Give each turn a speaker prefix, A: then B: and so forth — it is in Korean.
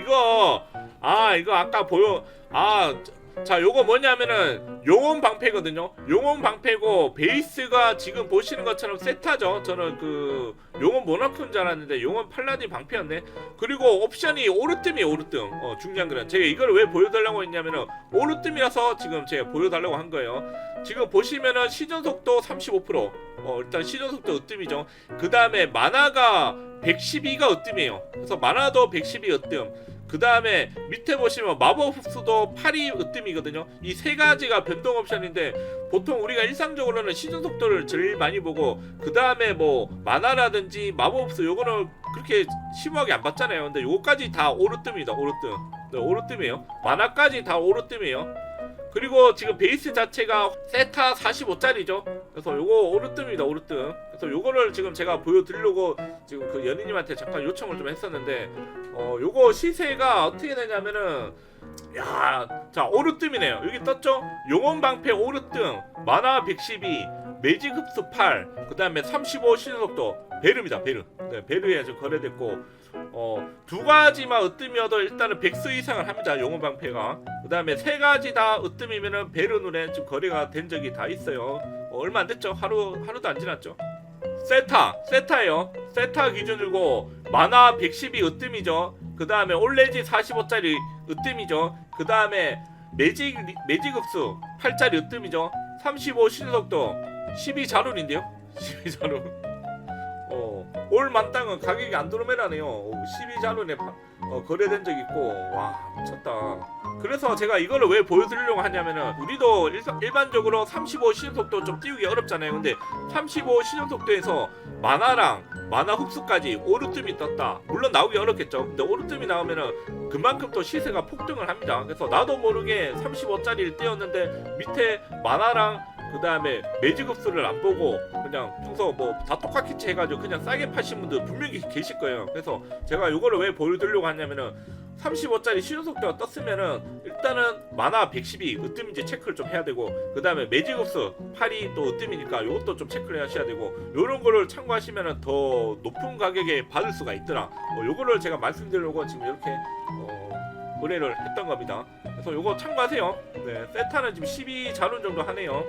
A: 이거 아 이거 아까 보여 아 자 요거 뭐냐면은 용원 방패거든요. 용원 방패고 베이스가 지금 보시는 것처럼 세타죠. 저는 그 용원 모나크인 줄 알았는데 용원 팔라딘 방패였네 그리고 옵션이 오르뜸이 오르뜸 어 중요한 거는 제가 이걸 왜 보여달라고 했냐면은 오르뜸이라서 지금 제가 보여달라고 한 거예요 지금 보시면은 시전 속도 35%. 어, 일단 시전 속도 으뜸이죠. 그 다음에 만화가 112가 으뜸이에요. 그래서 만화도 112 으뜸. 그 다음에 밑에 보시면 마법 흡수도 8이 으뜸이거든요. 이 세 가지가 변동 옵션인데 보통 우리가 일상적으로는 시전 속도를 제일 많이 보고 그 다음에 뭐 만화라든지 마법 흡수 요거는 그렇게 심하게 안 봤잖아요. 근데 요거까지 다 오르뜸이다. 오르뜸. 네, 오르뜸이에요. 만화까지 다 오르뜸이에요. 그리고 지금 베이스 자체가 세타 45짜리죠. 그래서 요거 오르뜸이다 오르뜸. 그래서 요거를 지금 제가 보여드리려고 지금 그 연인님한테 잠깐 요청을 좀 했었는데 어 요거 시세가 어떻게 되냐면은 야, 자 오르뜸이네요. 여기 떴죠? 용원 방패 오르뜸, 만화 112, 매직 흡수 8, 그 다음에 35 시속도 베르입니다. 베르. 네, 베르에 지금 거래됐고 어, 두 가지만 으뜸이어도 일단은 100수 이상을 합니다. 용원 방패가. 그 다음에 세 가지 다 으뜸이면은 베르 눈에 좀 거래가 된 적이 다 있어요. 어, 얼마 안 됐죠? 하루 하루도 안 지났죠? 세타, 세타예요. 세타 기준이고 만화 112 으뜸이죠. 그 다음에 올레지 45짜리 으뜸이죠. 그 다음에 매직 리- 매직 흡수 8짜리 으뜸이죠. 35 신속도 12 자룬인데요. 12 자룬. 어, 올 만땅은 가격이 안드로메라네요. 12 자룬에 파- 어, 거래된 적 있고 와 미쳤다. 그래서 제가 이거를 왜 보여드리려고 하냐면은 우리도 일, 일반적으로 35 시속도 좀 띄우기 어렵잖아요. 근데 35 시전 속도에서 만화랑 만화 흡수까지 오르뜸이 떴다. 물론 나오기 어렵겠죠. 근데 오르뜸이 나오면은 그만큼 또 시세가 폭등을 합니다. 그래서 나도 모르게 35짜리를 띄웠는데 밑에 만화랑 그 다음에 매직 흡수를 안 보고 그냥 평소 뭐 다 똑같이 해가지고 그냥 싸게 파신 분들 분명히 계실 거예요. 그래서 제가 이거를 왜 보여드리려고 하냐면은 35짜리 시전 속도가 떴으면은 일단은 만화 112 으뜸인지 체크를 좀 해야 되고 그 다음에 매직 흡수 8이 또 으뜸이니까 이것도 좀 체크를 하셔야 되고 요런 거를 참고하시면은 더 높은 가격에 받을 수가 있더라 어, 요거를 제가 말씀드리려고 지금 이렇게 어, 거래를 했던 겁니다 그래서 요거 참고하세요. 네, 세타는 지금 12자론 정도 하네요.